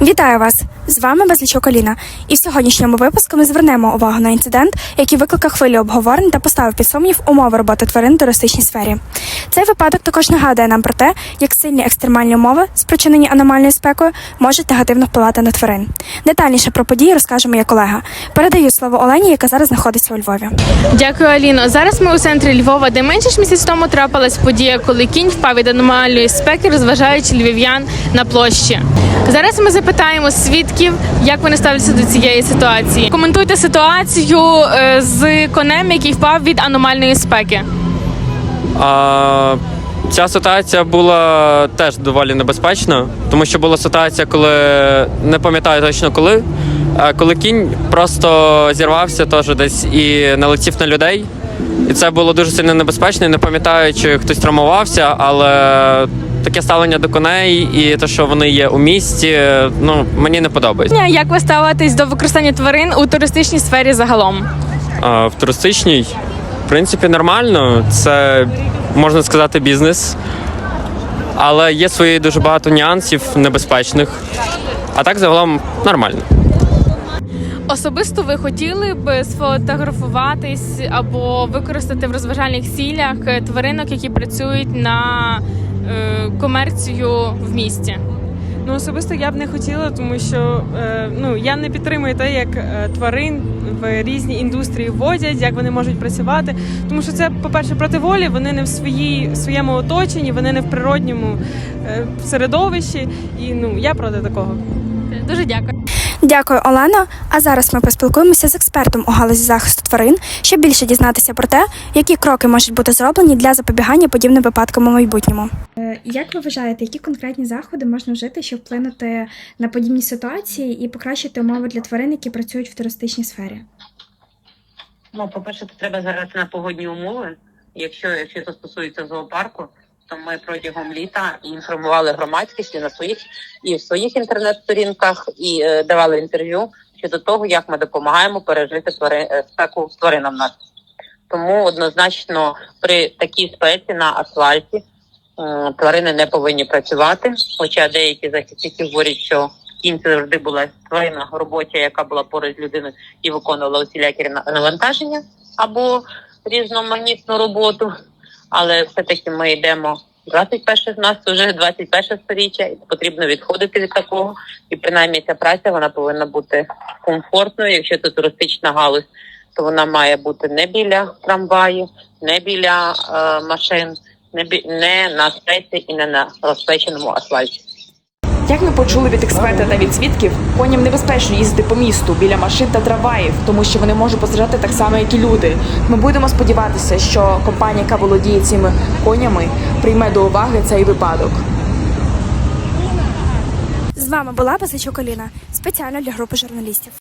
Вітаю вас! З вами Безлічок Аліна. І в сьогоднішньому випуску ми звернемо увагу на інцидент, який викликав хвилю обговорень та поставив під сумнів умови роботи тварин в туристичній сфері. Цей випадок також нагадує нам про те, як сильні екстремальні умови, спричинені аномальною спекою, можуть негативно впливати на тварин. Детальніше про події розкаже моя колега. Передаю слово Олені, яка зараз знаходиться у Львові. Дякую, Аліно. Зараз ми у центрі Львова, де менше ж місяць тому трапилась подія, коли кінь впав від аномальної спеки, розважаючи львів'ян на площі. Зараз ми запитаємо свідків, як вони ставляться до цієї ситуації. Коментуйте ситуацію е, з конем, який впав від аномальної спеки. А, ця ситуація була теж доволі небезпечна, тому що була ситуація, коли не пам'ятаю точно коли, коли кінь просто зірвався теж десь і налетів на людей. І це було дуже сильно небезпечно. Не пам'ятаю, чи хтось травмувався, але таке ставлення до коней і те, що вони є у місті, ну мені не подобається. Як ви ставитесь до використання тварин у туристичній сфері загалом? А, в туристичній, в принципі, нормально. Це можна сказати бізнес. Але є свої дуже багато нюансів небезпечних. А так загалом нормально. Особисто ви хотіли б сфотографуватись або використати в розважальних цілях е, тваринок, які працюють на комерцію в місті? Ну особисто я б не хотіла, тому що е, ну я не підтримую те, як е, тварин в різні індустрії вводять, як вони можуть працювати. Тому що це, по-перше, проти волі, вони не в своїй своєму оточенні, вони не в природньому е, середовищі. І ну я проти такого. Дуже дякую. Дякую, Олено. А зараз ми поспілкуємося з експертом у галузі захисту тварин, щоб більше дізнатися про те, які кроки можуть бути зроблені для запобігання подібним випадкам у майбутньому. Е, Як ви вважаєте, які конкретні заходи можна вжити, щоб вплинути на подібні ситуації і покращити умови для тварин, які працюють в туристичній сфері? Ну, по-перше, це треба зараз на погодні умови. Якщо, якщо це стосується зоопарку, то ми протягом літа інформували громадськість і на своїх і в своїх інтернет-сторінках, і е, давали інтерв'ю щодо того, як ми допомагаємо пережити твари, е, спеку тваринам нас. Тому однозначно при такій спеці на асфальті е, тварини не повинні працювати. Хоча деякі захисники говорять, що кінь завжди була тварина робоча, яка була поруч людиною і виконувала усілякі на- навантаження або різноманітну роботу. Але все-таки ми йдемо 21 з нас вже 21 сторіччя, і потрібно відходити від такого. І принаймні ця праця вона повинна бути комфортною. Якщо це туристична галузь, то вона має бути не біля трамваїв, не біля е, машин, не бі не на спеці і не на розпеченому асфальті. Як ми почули від експерта та від свідків, коням небезпечно їздити по місту біля машин та трамваїв, тому що вони можуть постраждати так само, як і люди. Ми будемо сподіватися, що компанія, яка володіє цими конями, прийме до уваги цей випадок. З вами була Басичук Аліна, спеціально для групи журналістів.